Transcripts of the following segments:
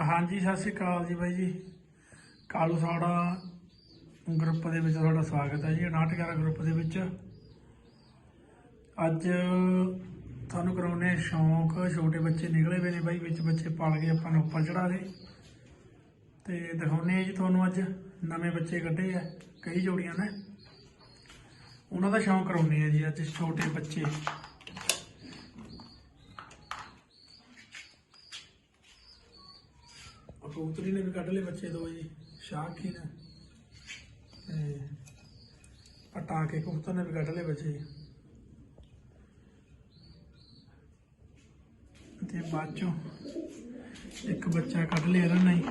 ਹਾਂਜੀ, ਸਤਿ ਸ਼੍ਰੀ ਅਕਾਲ ਜੀ ਬਾਈ ਜੀ। ਕਾਲੂ ਸਾਡਾ ਗਰੁੱਪ ਦੇ ਵਿੱਚ ਤੁਹਾਡਾ ਸਵਾਗਤ ਹੈ ਜੀ 59 ਗਰੁੱਪ ਦੇ ਵਿੱਚ। ਅੱਜ ਤੁਹਾਨੂੰ ਕਰਾਉਨੇ ਸ਼ੌਂਕ, ਛੋਟੇ ਬੱਚੇ ਨਿਕਲੇ ਵੇ ਨੇ ਬਾਈ, ਵਿੱਚ ਬੱਚੇ ਪਾਲ ਕੇ ਆਪਾਂ ਨੂੰ ਉੱਪਰ ਚੜਾ ਦੇ। ਤੇ ਦਿਖਾਉਨੇ ਆ ਜੀ ਤੁਹਾਨੂੰ ਅੱਜ, ਨਵੇਂ ਬੱਚੇ ਕੱਢੇ ਆ, ਕਈ ਜੋੜੀਆਂ ਨੇ। ਉਹਨਾਂ ਦਾ ਸ਼ੌਂਕ ਕਰਾਉਨੇ ਆ ਜੀ ਅੱਜ, ਛੋਟੇ ਬੱਚੇ। ਕਬੂਤਰੀ ਨੇ ਵੀ ਕੱਢ ਲਏ ਬੱਚੇ ਦੋ ਜੀ ਸ਼ਾਖੀ ਨੇ। ਤੇ ਪਟਾ ਕੇ ਕਬੂਤਰ ਨੇ ਵੀ ਕੱਢ ਲਏ ਬੱਚੇ। ਜੀ। ਤੇ ਬਾਅਦ ਚੋਂ ਇੱਕ ਬੱਚਾ ਕੱਢ ਲਿਆ ਇਹਨਾਂ ਨੇ।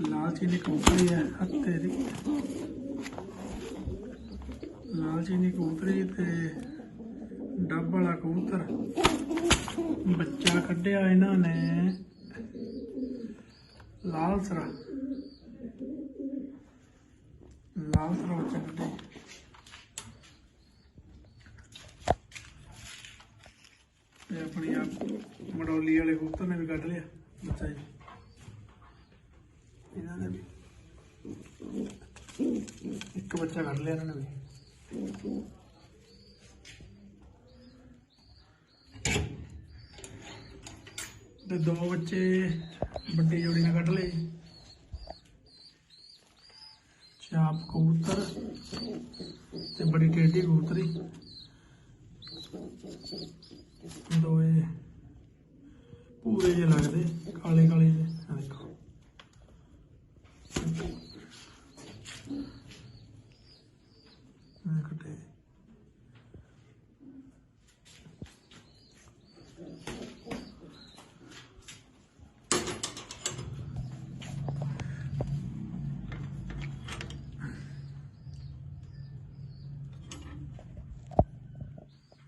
ਲਾਲ ਚੀਨੀ ਕਬੂਤਰੀ ਹੈ ਹੱਤੇ ਦੀ। ਲਾਲ ਚੀਨੀ ਕਬੂਤਰੀ ਤੇ ਡੱਬ ਵਾਲਾ ਕਬੂਤਰ। ਬੱਚਾ ਕੱਢਿਆ ਇਹਨਾਂ ਨੇ। ਲਾਲ ਸਰਾ। ਲਾਲ ਸਰਾ ਬੱਚਾ ਕੱਢਿਆ ਤੇ ਆਪਣੀ ਆ ਮਡੋਲੀ ਵਾਲੇ ਕਬੂਤਰ ਨੇ ਵੀ ਕੱਢ ਲਿਆ, ਬੱਚਾ ਜੀ। ਇਹਨਾਂ ਨੇ ਵੀ। ਇੱਕ ਬੱਚਾ ਕੱਢ ਲਿਆ ਇਹਨਾਂ ਨੇ ਵੀ। ਤੇ ਦੋ ਬੱਚੇ ਵੱਡੀ ਜੋੜੀ ਨੇ ਕੱਢ ਲਏ। ਚਾਪ ਕਬੂਤਰ ਤੇ ਬੜੀ ਟੇਢੀ ਕਬੂਤਰੀ। ਦੋਏ ਪੂਰੇ ਜਿਹੇ ਲੱਗਦੇ ਕਾਲੇ ਕਾਲੇ ਜਿਹੇ ਆਹ ਦੇਖੋ ਇਹ ਕੱਟੇ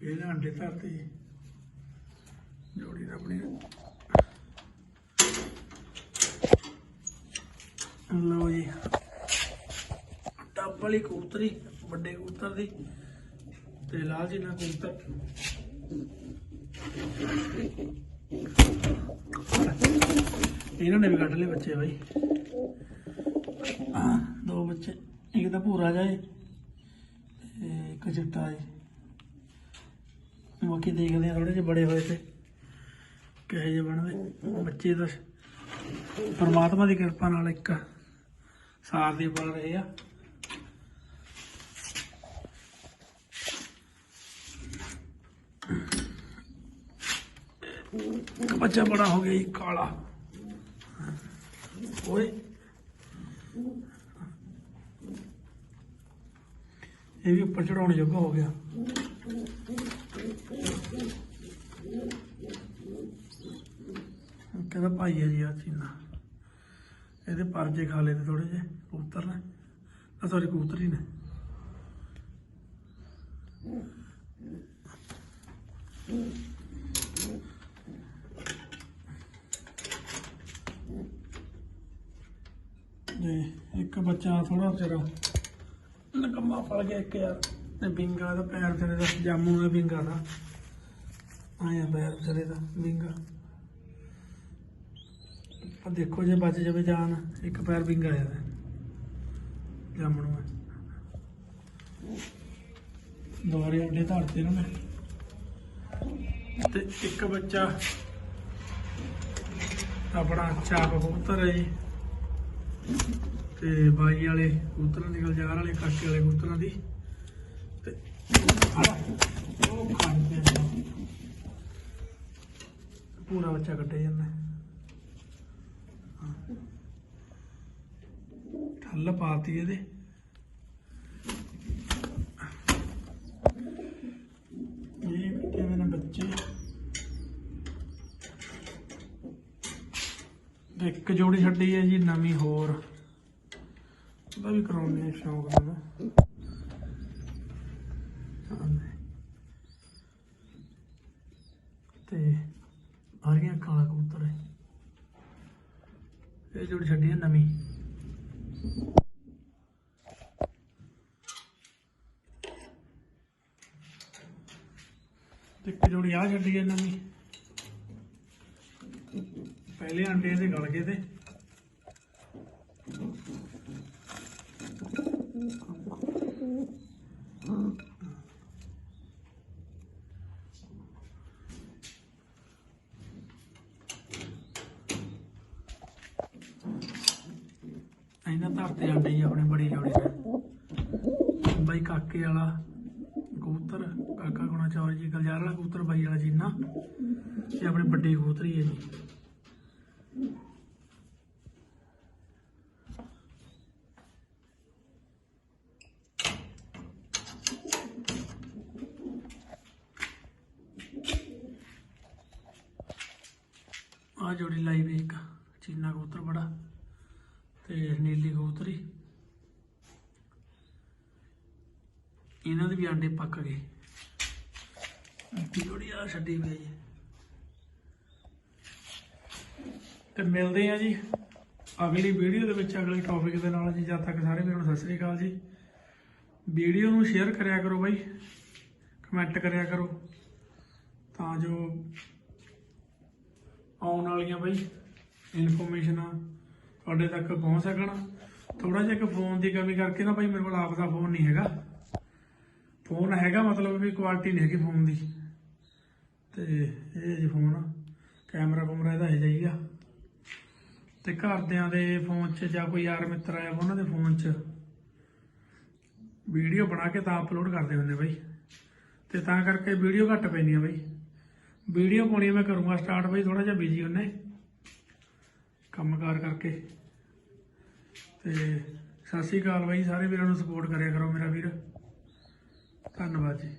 ਇਹਦੇ ਅੰਡੇ ਧਰਤੇ ਜੋੜੀ ਦਾ ਆਪਣੀ। ਲਓ ਜੀ। ਟੱਬ ਵਾਲੀ ਕਬੂਤਰੀ, ਵੱਡੇ ਕਬੂਤਰ ਦੀ। ਤੇ ਲਾਲ ਜੀ ਨਾਲ ਕਬੂਤਰ। ਇਹਨਾਂ ਨੇ ਵੀ ਕੱਢ ਲਏ ਬੱਚੇ ਬਾਈ। ਦੋ ਬੱਚੇ, ਇੱਕ ਤਾਂ ਭੂਰਾ ਜਾਏ ਇੱਕ ਚਿੱਟਾ ਹੈ ਬਾਕੀ ਦੇਖਦੇ ਆ ਥੋੜੇ ਜਿਹੇ ਬੜੇ ਹੋਏ ਤੇ ਕਿਹੋ ਜਿਹੇ ਬਣਦੇ। ਬੱਚੇ ਤਾਂ ਪਰਮਾਤਮਾ ਦੀ ਕਿਰਪਾ ਨਾਲ ਇੱਕ ਸਾਰ ਦੇ ਬਣ ਰਹੇ ਆ। ਇੱਕ ਬੱਚਾ ਬੜਾ ਹੋ ਗਿਆ ਜੀ, ਕਾਲਾ। ਓਏ। ਇਹ ਵੀ ਉੱਪਰ ਚੜਾਉਣ ਜੋਗਾ ਹੋ ਗਿਆ। ਕਹਿੰਦਾ ਭਾਈ ਹੈ ਜੀ ਆ ਚੀਨਾ ਇਹਦੇ ਪਰਜੇ ਖਾ ਲਏ ਤੇ ਥੋੜੇ ਜਿਹੇ, ਕਬੂਤਰ ਨੇ। ਆ ਸੌਰੀ ਕਬੂਤਰੀ ਨੇ। ਜੀ ਇੱਕ ਬੱਚਾ ਥੋੜਾ ਚਿਰ ਨਕਮਾ ਫੜ ਗਿਆ ਇੱਕ ਯਾਰ। ਤੇ ਬਿੰਗਾ ਦਾ ਪੈਰ ਤੇਰੇ ਦਾ ਜਾਮੂ ਦਾ ਬਿੰਗਾ ਦਾ। ਆਇਆ ਪੈਰ ਤੇਰੇ ਦਾ ਬਿੰਗਾ ਆ ਦੇਖੋ ਜੇ ਬਚ ਜਾਵੇ ਜਾਨ, ਇੱਕ ਪੈਰ ਵਿੰਗਾ ਆ ਜਾਂਦਾ ਜਾਮਣ ਦੁਆਰੇ ਅੰਡੇ ਧਰਤੇ ਇਹਨਾਂ ਨੇ ਤੇ ਇੱਕ ਬੱਚਾ ਆਪਣਾ ਚਾਪ ਕਬੂਤਰ ਹੈ ਜੀ। ਤੇ ਬਾਈ ਵਾਲੇ ਕਬੂਤਰਾਂ ਦੀ ਗੱਲ ਜਾਰ ਵਾਲੇ ਕਾਕੇ ਵਾਲੇ ਕਬੂਤਰਾਂ ਦੀ। ਤੇ ਪੂਰਾ ਬੱਚਾ ਕੱਟਿਆ ਜਾਂਦਾ। ਠੱਲ ਪਾਤੀ ਇਹਦੇ। ਇਹ ਕਿਵੇਂ ਨੇ ਬੱਚੇ ਇੱਕ ਜੋੜੀ ਛੱਡੀ ਹੈ ਜੀ, ਨਵੀਂ ਹੋਰ। ਉਹਦਾ ਵੀ ਕਰਾਉਣੇ ਆ ਸ਼ੌਂਕ ਨਾਲ। ਤੇ ਹਰੀਆਂ ਕਾਲਾ ਕਬੂਤਰ ਹੈ। ਇਹ ਜੋੜੀ ਛੱਡੀ ਹੈ ਨਵੀਂ। ਤੇ ਇੱਕ ਜੋੜੀ ਆ ਛੱਡੀ ਹੈ ਨਵੀਂ। ਪਹਿਲੇ ਅੰਡੇ ਇਹਦੇ ਗਲ ਗਏ ਤੇ। ਇਹਨਾਂ ਧਰਤੇ ਅੰਡੇ ਹੀ ਆਪਣੇ ਬੜੇ ਜੋੜੇ ਦੇ ਬਾਈ ਕਾਕੇ ਵਾਲਾ ਕਬੂਤਰ, ਕਾਕਾ ਗੁਣਾ ਚੌਰ ਜੀ, ਗਲਜਾਰ ਵਾਲਾ ਕਬੂਤਰ, ਬਾਈ ਵਾਲਾ ਜੀਨਾ। ਇਹ ਆਪਣੇ ਵੱਡੇ ਕਬੂਤਰੀ ਹੈ ਜੀ। ਆ ਜੋੜੀ ਲਾਈ ਵੀ ਇੱਕ, ਚੀਨਾ ਕਬੂਤਰ ਬੜਾ। ਤੇ ਨੀਲੀ ਕਬੂਤਰੀ। ਇਹਨਾਂ ਦੇ ਵੀ ਆਂਡੇ ਪੱਕ ਗਏ। ਇੱਕ ਆ ਛੱਡੀ ਪਈ ਜੀ ਤੇ ਮਿਲਦੇ ਆ ਜੀ ਅਗਲੀ ਵੀਡੀਓ ਦੇ ਵਿੱਚ, ਅਗਲੇ ਟੌਪਿਕ ਦੇ ਨਾਲ ਜੀ। ਜਦ ਤੱਕ ਸਾਰੇ ਵੀਰਾਂ ਨੂੰ ਸਤਿ ਸ੍ਰੀ ਅਕਾਲ ਜੀ। ਵੀਡੀਓ ਨੂੰ ਸ਼ੇਅਰ ਕਰਿਆ ਕਰੋ ਬਾਈ। ਕਮੈਂਟ ਕਰਿਆ ਕਰੋ। ਤਾਂ ਜੋ ਆਉਣ ਵਾਲੀਆਂ ਬਾਈ ਇਨਫੋਰਮੇਸ਼ਨਾਂ ਤੁਹਾਡੇ ਤੱਕ ਪਹੁੰਚ ਸਕਣ ਥੋੜਾ ਜਿਹਾ ਇੱਕ ਫੋਨ ਦੀ ਕਮੀ ਕਰਕੇ ਨਾ ਭਾਈ ਮੇਰੇ ਕੋਲ ਆਪ ਦਾ ਫੋਨ ਨਹੀਂ ਹੈਗਾ। ਫੋਨ ਹੈਗਾ ਮਤਲਬ ਵੀ ਕੁਆਲਿਟੀ ਨਹੀਂ ਹੈਗੀ ਫੋਨ ਦੀ। ਤੇ ਇਹ ਜੀ ਫੋਨ ਕੈਮਰਾ ਕੁਮਰਾ ਇਹਦਾ ਹੈ ਜਾਈਆ ਤੇ ਘਰਦਿਆਂ ਦੇ ਫੋਨ 'ਚ ਜਾਂ ਕੋਈ ਯਾਰ ਮਿੱਤਰ ਆਇਆ ਉਹਨਾਂ ਦੇ ਫੋਨ 'ਚ। ਵੀਡੀਓ ਬਣਾ ਕੇ ਤਾਂ ਅਪਲੋਡ ਕਰਦੇ ਹੁੰਦੇ ਬਾਈ। ਤੇ ਤਾਂ ਕਰਕੇ ਵੀਡੀਓ ਘੱਟ ਪੈਂਦੀਆਂ ਬਾਈ। ਵੀਡੀਓ ਪਾਉਣੀ ਮੈਂ ਕਰੂੰਗਾ ਸਟਾਰਟ ਬਾਈ ਥੋੜਾ ਜਿਹਾ ਬਿਜ਼ੀ ਹੁੰਨੇ। ਕੰਮਕਾਰ ਕਰਕੇ। ਤੇ ਸਤਿ ਸ਼੍ਰੀ ਅਕਾਲ ਬਾਈ, ਸਾਰੇ ਵੀਰਾਂ ਨੂੰ ਸਪੋਰਟ ਕਰਿਆ ਕਰੋ ਮੇਰਾ ਵੀਰ। ਧੰਨਵਾਦ ਜੀ।